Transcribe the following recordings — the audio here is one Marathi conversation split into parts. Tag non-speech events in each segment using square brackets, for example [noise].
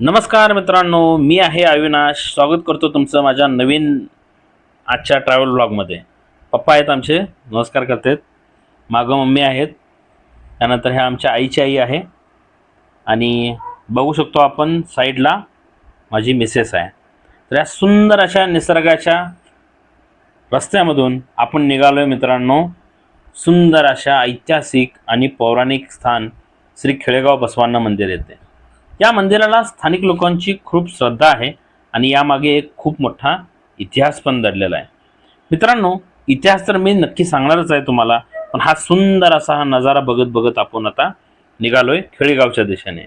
नमस्कार मित्रांनो मी आहे अविनाश. स्वागत करतो तुमचं माझ्या नवीन आजच्या ट्रॅव्हल ब्लॉगमध्ये पप्पा आहेत आमचे नमस्कार करतात. मागं मम्मी आहेत. त्यानंतर ह्या आमच्या आईची आई आहे. आणि बघू शकतो आपण साईडला माझी मिसेस आहे. तर या सुंदर अशा निसर्गाच्या रस्त्यामधून आपण निघालो आहे मित्रांनो. सुंदर अशा ऐतिहासिक आणि पौराणिक स्थान श्री खेळेगाव बसवांना मंदिर येते या मंदिराला स्थानिक लोकांची खूप श्रद्धा आहे आणि यामागे एक खूप मोठा इतिहास पण दडलेला आहे. मित्रांनो इतिहास तर मी नक्की सांगणारच आहे तुम्हाला पण हा सुंदर असा हा नजारा बघत बघत आपण आता निघालोय खेळेगावच्या दिशेने.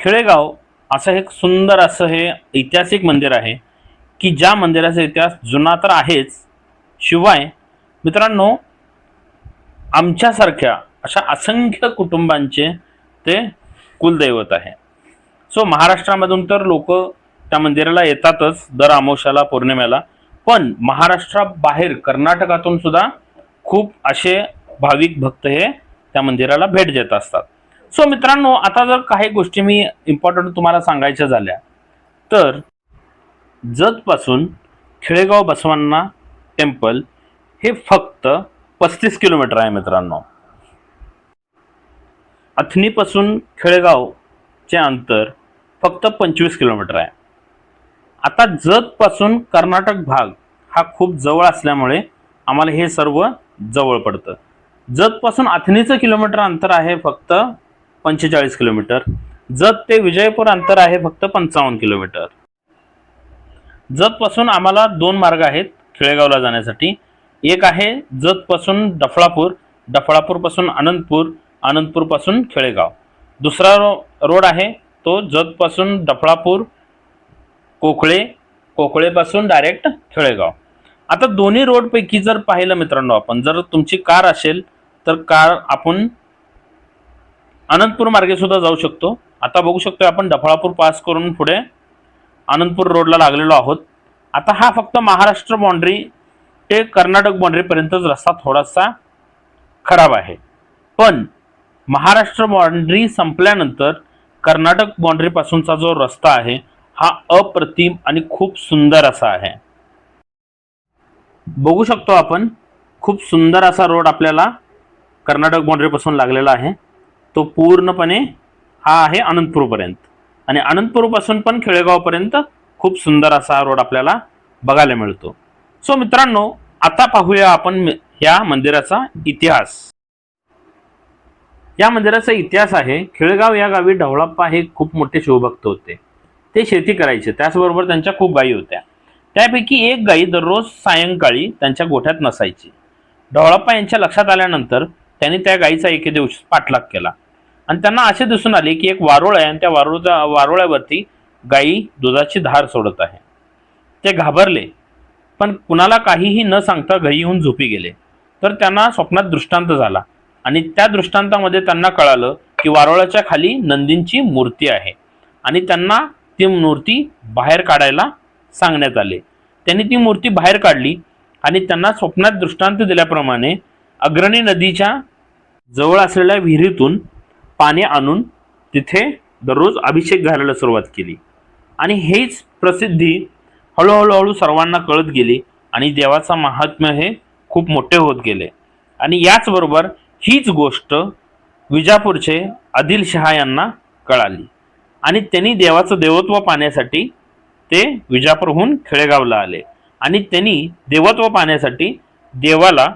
खेळेगाव असं एक सुंदर असं हे ऐतिहासिक मंदिर आहे की ज्या मंदिराचा इतिहास जुना तर आहेच शिवाय मित्रांनो आमच्यासारख्या अशा असंख्य कुटुंबांचे ते कुलदैवत आहे. सो महाराष्ट्रामधून तर लोक त्या मंदिराला येतातच दर अमावस्याला पौर्णिमेला. पण महाराष्ट्राबाहेर कर्नाटकातून सुद्धा खूप असे भाविक भक्त हे त्या मंदिराला भेट देत असतात. सो मित्रांनो आता जर काही गोष्टी मी इम्पॉर्टंट तुम्हाला सांगायच्या झाल्या तर जतपासून खेळेगाव बसवांना टेम्पल हे फक्त पस्तीस किलोमीटर आहे मित्रांनो. अथणीपासून खेळगावचे अंतर फक्त पंचवीस किलोमीटर आहे. आता जतपासून कर्नाटक भाग हा खूप जवळ असल्यामुळे आम्हाला हे सर्व जवळ पडतं. जतपासून अथणीचं किलोमीटर अंतर आहे फक्त पंचेचाळीस किलोमीटर. जत ते विजयपूर अंतर आहे फक्त पंचावन्न किलोमीटर. जतपासून आम्हाला दोन मार्ग आहेत खेळेगावला जाण्यासाठी. एक आहे जतपासून डफळापूर डफळापूरपासून अनंतपूर अनंतपूरपासून खेळेगाव दुसरा रो रोड आहे तो जतपासून डफळापूर कोकळे कोकळेपासून डायरेक्ट खेळेगाव आता दोन्ही रोडपैकी जर पाहिलं मित्रांनो आपण जर तुमची कार असेल तर कार आपण अनंतपूर मार्गे सुद्धा जाऊ शकतो. आता बघू शकतो आपण डफळापूर पास करून पुढे अनंतपूर रोडला लागलेलो आहोत. आता हा फक्त महाराष्ट्र बाँड्री ते कर्नाटक बाँड्रीपर्यंतच रस्ता थोडासा खराब आहे. पण महाराष्ट्र बाँड्री संपल्यानंतर कर्नाटक बाँड्रीपासूनचा जो रस्ता आहे हा अप्रतिम आणि खूप सुंदर असा आहे. बघू शकतो आपण खूप सुंदर असा रोड आपल्याला कर्नाटक बाँड्रीपासून लागलेला आहे. तो पूर्णपणे हा आहे अनंतपूरपर्यंत. आणि अनंतपूरपासून पण खेळेगावपर्यंत खूप सुंदर असा रोड आपल्याला बघायला मिळतो. सो मित्रांनो आता पाहूया आपण या मंदिराचा इतिहास. या मंदिराचा इतिहास आहे. खेळगाव या गावी ढवळाप्पा हे खूप मोठे शिवभक्त होते. ते शेती करायचे. त्याचबरोबर त्यांच्या खूप गायी होत्या. त्यापैकी एक गाई दररोज सायंकाळी त्यांच्या गोठ्यात नसायची. ढवळाप्पा यांच्या लक्षात आल्यानंतर त्यांनी त्या गाईचा एके दिवस पाठलाग केला. आणि त्यांना असे दिसून आले की एक वारुळ आहे आणि त्या वारुळा वारुळ्यावरती गाई दुधाची धार सोडत आहे. ते घाबरले. पण कुणाला काहीही न सांगता घरी येऊन झोपी गेले. तर त्यांना स्वप्नात दृष्टांत झाला. आणि त्या दृष्टांतामध्ये त्यांना कळालं की वारोळाच्या खाली नंदींची मूर्ती आहे. आणि त्यांना ती मूर्ती बाहेर काढायला सांगण्यात आले. त्यांनी ती मूर्ती बाहेर काढली आणि त्यांना स्वप्नात दृष्टांत दिल्याप्रमाणे अग्रणी नदीच्या जवळ असलेल्या विहिरीतून पाणी आणून तिथे दररोज अभिषेक घालायला सुरुवात केली. आणि हेच प्रसिद्धी हळूहळूहळू सर्वांना कळत गेली आणि देवाचा महात्म्य हे खूप मोठे होत गेले. आणि याचबरोबर हीच गोष्ट विजापूरचे आदिल शहा यांना कळाली. आणि त्यांनी देवाचं देवत्व पाहण्यासाठी ते विजापूरहून खेळेगावला आले. आणि त्यांनी देवत्व पाहण्यासाठी देवाला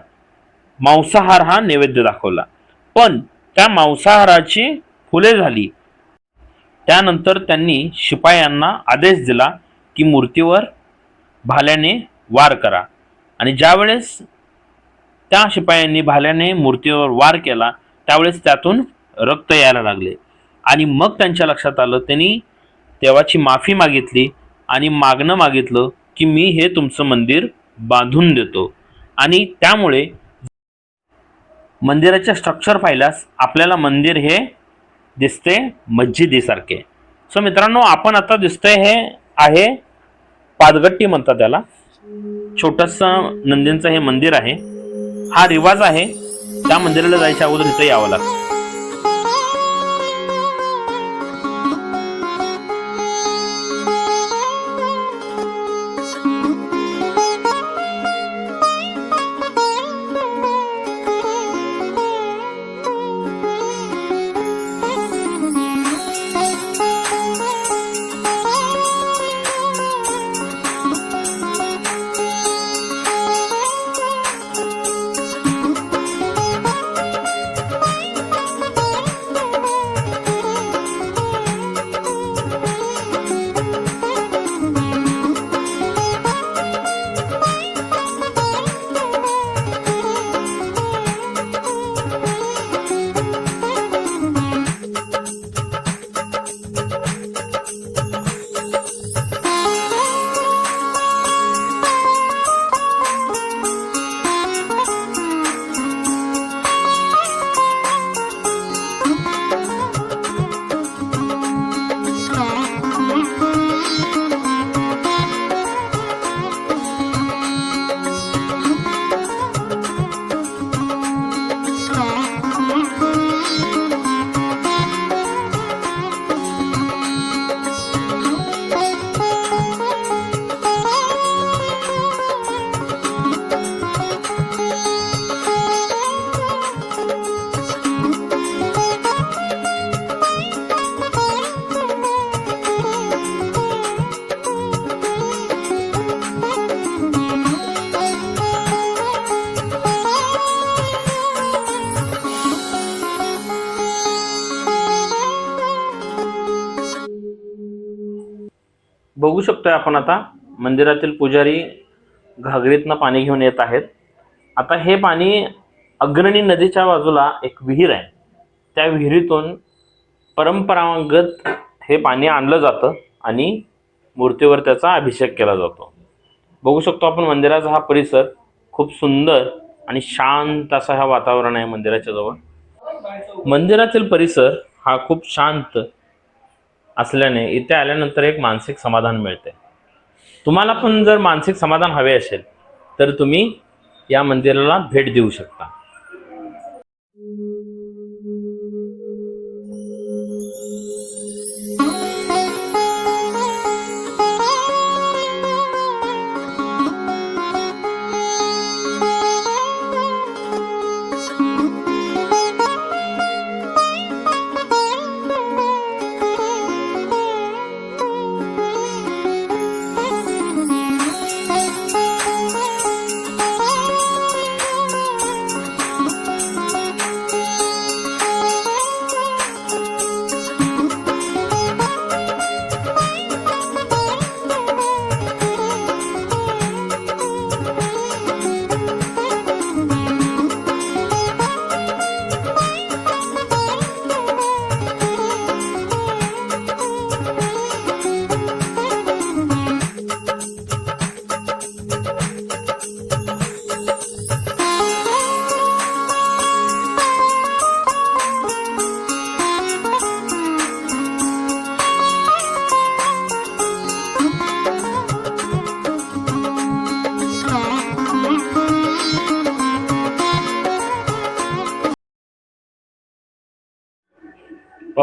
मांसाहार हा नैवेद्य दाखवला. पण त्या मांसाहाराची फुले झाली. त्यानंतर त्यांनी शिपायांना आदेश दिला की मूर्तीवर भाल्याने वार करा. आणि ज्यावेळेस त्या शिपायांनी भाल्याने मूर्तीवर वार केला. त्यावेळेस त्यातून रक्त यायला लागले. आणि मग त्यांच्या लक्षात आलं त्यांनी देवाची माफी मागितली आणि मागणं मागितलं की मी हे तुमचं मंदिर बांधून देतो. आणि त्यामुळे मंदिराचे स्ट्रक्चर पाहिल्यास आपल्याला मंदिर हे दिसते मस्जिदीसारखे. सो मित्रांनो आपण आता दिसतंय हे आहे पादगट्टी म्हणतात त्याला. छोटस नंदींचं हे मंदिर आहे. हा रिवाज आहे. त्या मंदिराला जायच्या अगोदर इथं यावं लागतं. बघू शकतोय आपण आता. मंदिरातील पुजारी घागरीतनं पाणी घेऊन येत आहेत. आता हे पाणी अग्रणी नदीच्या बाजूला एक विहीर आहे. त्या विहिरीतून परंपरागत हे पाणी आणलं जातं आणि मूर्तीवर त्याचा अभिषेक केला जातो. बघू शकतो आपण मंदिराचा हा परिसर खूप सुंदर आणि शांत असा हा वातावरण आहे मंदिराच्या जवळ. मंदिरातील परिसर हा खूप शांत असल्याने इथे आल्यानंतर एक मानसिक समाधान मिळते. तुम्हाला पण जर मानसिक समाधान हवे असेल तर तुम्ही या मंदिराला भेट देऊ शकता.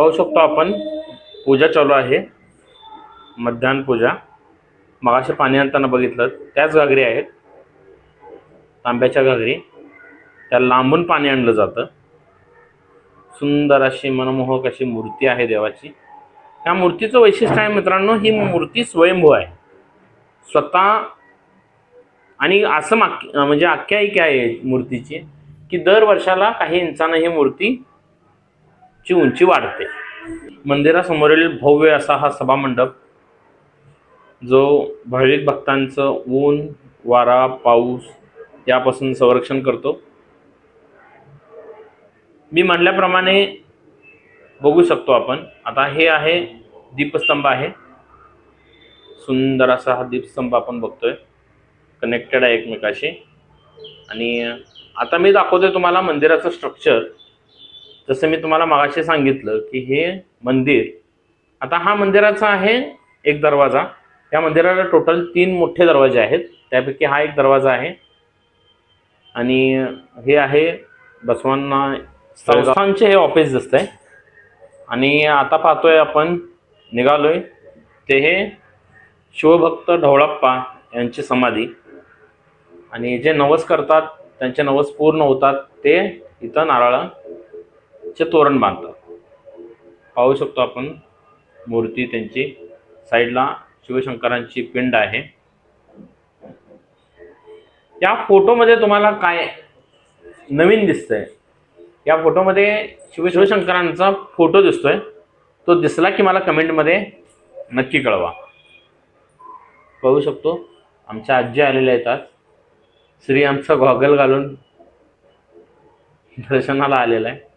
पाहू शकतो आपण. पूजा चालू आहे. मध्यान्ह पूजा. मगाशी पाणी आणताना बघितलं त्याच घागरी आहेत. तांब्याच्या घागरी. त्या लांबून पाणी आणलं जातं. सुंदर अशी मनमोहक अशी मूर्ती आहे देवाची. त्या मूर्तीचं वैशिष्ट्य आहे मित्रांनो ही मूर्ती स्वयंभू आहे. स्वतः आणि असं माक म्हणजे आख्यायिका आहे मूर्तीची की दर वर्षाला काही इंचानं ही मूर्ती ची उंची वाढते. मंदिरासमोरील भव्य असा हा सभामंडप जो भाविक भक्तांचं ऊन वारा पाऊस यापासून संरक्षण करतो. मी म्हणल्याप्रमाणे बघू शकतो आपण. आता हे आहे दीपस्तंभ आहे. सुंदर असा हा दीपस्तंभ आपण बघतोय. कनेक्टेड आहे एकमेकाशी. आणि आता मी दाखवतोय तुम्हाला मंदिराचं स्ट्रक्चर जसं मी तुम्हाला मागाशी सांगितलं की हे मंदिर आता हा मंदिराचा आहे एक दरवाजा. या मंदिराला टोटल तीन मोठे दरवाजे आहेत. त्यापैकी हा एक दरवाजा आहे. आणि हे आहे बसवांना संस्थांचे हे ऑफिस दिसतंय. आणि आता पाहतोय आपण निघालोय. ते हे शिवभक्त ढवळप्पा यांची समाधी. आणि जे नवस करतात त्यांचे नवस पूर्ण होतात ते इथं चे तोरण बांधतात. पाहू शकतो आपण मूर्ती त्यांची. साईडला शिवशंकरांची पिंड आहे. या फोटोमध्ये तुम्हाला काय नवीन दिसतंय? या फोटोमध्ये शिव शिवशंकरांचा फोटो दिसतोय. तो दिसला की मला कमेंटमध्ये नक्की कळवा. पाहू शकतो. आमच्या आजी आलेल्या येतात श्री आमचा गॉगल घालून दर्शनाला आलेला आहे.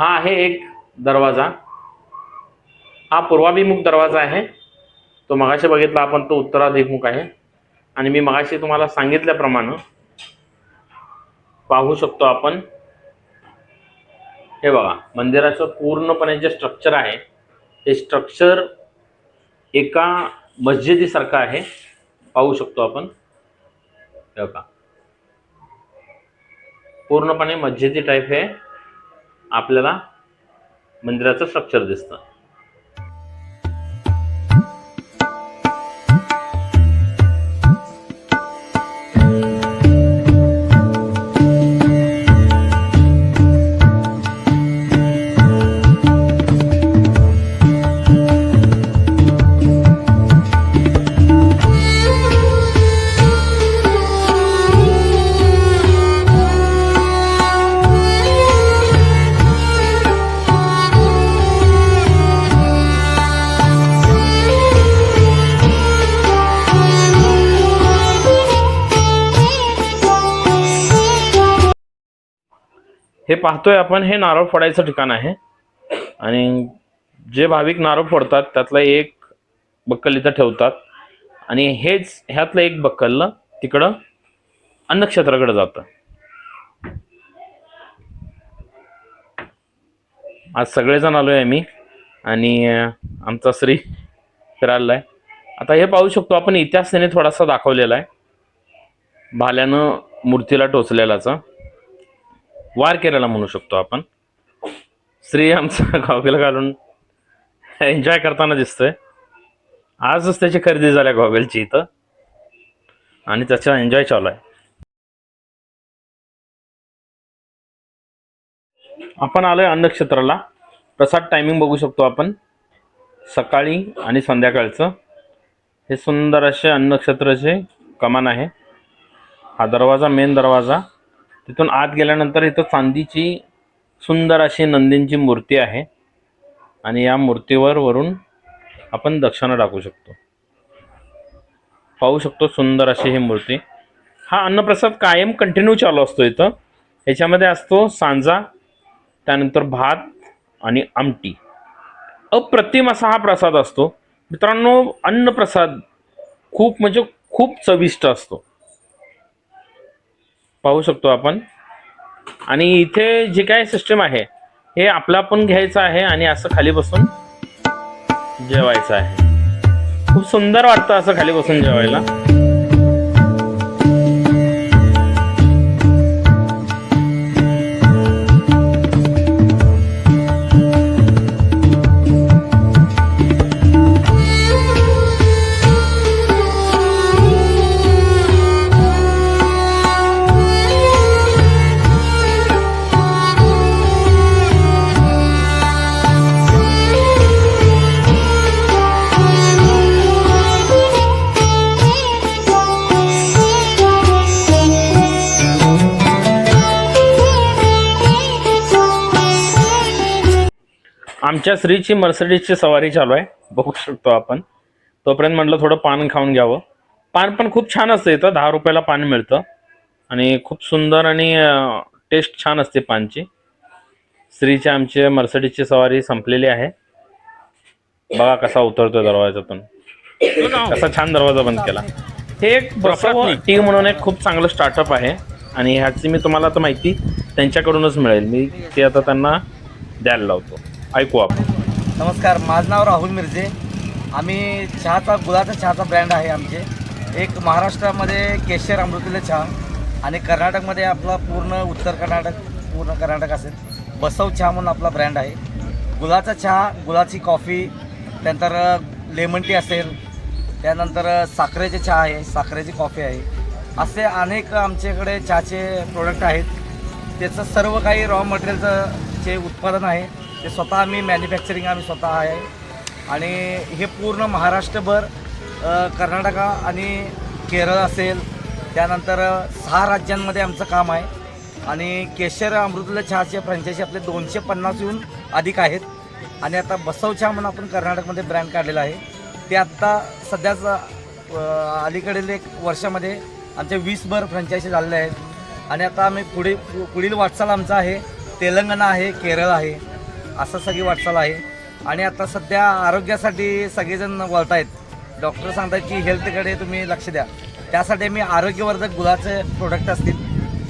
हा आहे एक दरवाजा. हा पूर्वाभिमुख दरवाजा आहे. तो मगाशी बघितला आपण तो उत्तराभिमुख आहे. आणि मी मगाशी तुम्हाला सांगितल्याप्रमाणे पाहू शकतो आपण. हे बघा मंदिराचं पूर्णपणे जे स्ट्रक्चर आहे ते स्ट्रक्चर एका मस्जिदीसारखं आहे. पाहू शकतो आपण. हे बघा. पूर्णपणे मस्जिदी टाईप हे. आपल्याला मंदिराचं स्ट्रक्चर दिसतं. हे पाहतोय आपण हे नारळ फोडायचं ठिकाण आहे. आणि जे भाविक नारळ फोडतात त्यातलं एक बक्कल इथं ठेवतात. आणि हेच ह्यातलं एक बक्कल तिकडं अन्नक्षेत्राकडे जातं. आज सगळेजण आलोय आम्ही. आणि आमचा श्री फिरायला आहे आता हे पाहू शकतो आपण इतिहास त्याने थोडासा दाखवलेला आहे. भाल्यानं मूर्तीला टोचलेलाचा. वार केलेला म्हणू शकतो आपण. श्री आमचा [laughs] गॉगल घालून एन्जॉय करताना दिसतोय. आजच त्याची खरेदी झाल्या गॉगलची इथं. आणि त्याचा एन्जॉय चालू आहे. आपण आलोय अन्नक्षेत्राला. प्रसाद टायमिंग बघू शकतो आपण. सकाळी आणि संध्याकाळचं. हे सुंदर असे अन्नक्षेत्राचे कमान आहे. हा दरवाजा मेन दरवाजा. तिथून आत गेल्यानंतर इथं चांदीची सुंदर अशी नंदींची मूर्ती आहे. आणि या मूर्तीवर वरून आपण दक्षिणा टाकू शकतो. पाहू शकतो सुंदर अशी ही मूर्ती. हा अन्नप्रसाद कायम कंटिन्यू चालू असतो इथं. ह्याच्यामध्ये असतो सांजा त्यानंतर भात आणि आमटी. अप्रतिम असा हा प्रसाद असतो. मित्रांनो अन्नप्रसाद खूप म्हणजे खूप चविष्ट असतो. पाहू शकतो आपण. आणि इथे जे काय सिस्टम आहे हे आपला पण घ्यायचं आहे आणि असं खाली बसून जेवायचं आहे. खूप सुंदर वाटतं असं खाली बसून जेवायला. आमच्या श्रीची मर्सडीजची सवारी चालू आहे. बघू शकतो आपण. तोपर्यंत म्हटलं थोडं पान खाऊन घ्यावं. पान पण खूप छान असतं इथं. दहा रुपयाला पान मिळतं. आणि खूप सुंदर आणि टेस्ट छान असते पानची. श्रीची आमची मर्सडीजची सवारी संपलेली आहे. बघा कसा उतरतोय दरवाजातून. कसा छान दरवाजा बंद केला. हे एक टी म्हणून एक खूप चांगलं स्टार्टअप आहे. आणि ह्याची मी तुम्हाला आता माहिती त्यांच्याकडूनच मिळेल. मी ते आता त्यांना द्यायला लावतो. ऐकू आपण. नमस्कार माझं नाव राहुल मिरजे आम्ही चहाचा गुलाचा चहाचा ब्रँड आहे आमचे. एक महाराष्ट्रामध्ये केशर अमृतीला चहा आणि कर्नाटकमध्ये आपला पूर्ण उत्तर कर्नाटक पूर्ण कर्नाटक असेल बसव चहा म्हणून आपला ब्रँड आहे. गुलाचा चहा गुलाची कॉफी त्यानंतर लेमन टी असेल त्यानंतर साखरेचे चहा आहे साखरेची कॉफी आहे. असे अनेक आमच्याकडे चहाचे प्रोडक्ट आहेत. त्याचं सर्व काही रॉ मटेरियलचं जे उत्पादन आहे. ते स्वतः आम्ही मॅन्युफॅक्चरिंग आम्ही स्वतः आहे. आणि हे पूर्ण महाराष्ट्रभर कर्नाटका आणि केरळ असेल. त्यानंतर सहा राज्यांमध्ये आमचं काम आहे. आणि केशर अमृतला चहाचे फ्रँचायसी आपले दोनशे पन्नासहून अधिक आहेत. आणि आता बसव चहा म्हणून आपण कर्नाटकमध्ये ब्रँड काढलेला आहे. ते आत्ता सध्याच अलीकडील एक वर्षामध्ये आमच्या वीसभर फ्रँचायसी झालेल्या आहेत. आणि आता आम्ही पुढे पुढील वाटचाल आमचा आहे. तेलंगणा आहे केरळ आहे. असं सगळी वाटचाल आहे. आणि आता सध्या आरोग्यासाठी सगळेजण वळत आहेत डॉक्टर सांगतात की हेल्थकडे तुम्ही लक्ष द्या. त्यासाठी मी आरोग्यवर्धक गुलाचे प्रोडक्ट असतील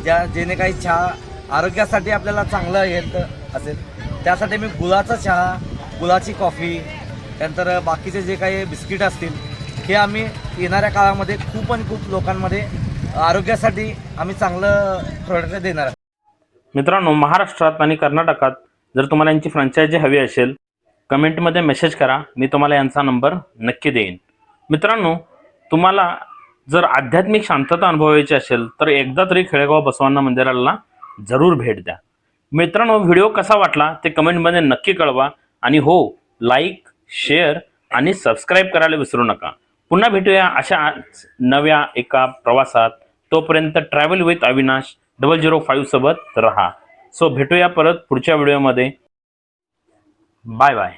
ज्या जेणे काही चहा आरोग्यासाठी आपल्याला चांगलं हेल्थ असेल त्यासाठी मी गुलाचा चहा गुलाची कॉफी त्यानंतर बाकीचे जे काही बिस्किट असतील हे आम्ही येणाऱ्या काळामध्ये खूप आणि खूप लोकांमध्ये आरोग्यासाठी आम्ही चांगलं प्रोडक्ट देणार आहे मित्रांनो महाराष्ट्रात आणि कर्नाटकात जर तुम्हाला यांची फ्रँचायझी हवी असेल कमेंटमध्ये मेसेज करा. मी तुम्हाला यांचा नंबर नक्की देईन. मित्रांनो तुम्हाला जर आध्यात्मिक शांतता अनुभवायची असेल तर एकदा तरी खेळेगाव बसवांना मंदिराला जरूर भेट द्या. मित्रांनो व्हिडिओ कसा वाटला ते कमेंटमध्ये नक्की कळवा. आणि हो लाईक शेअर आणि सबस्क्राईब करायला विसरू नका. पुन्हा भेटूया अशा नव्या एका प्रवासात. तोपर्यंत travel with Avinash double zero five सोबत राहा. सो भेटूया परत पुढच्या व्हिडिओमध्ये. Bye bye.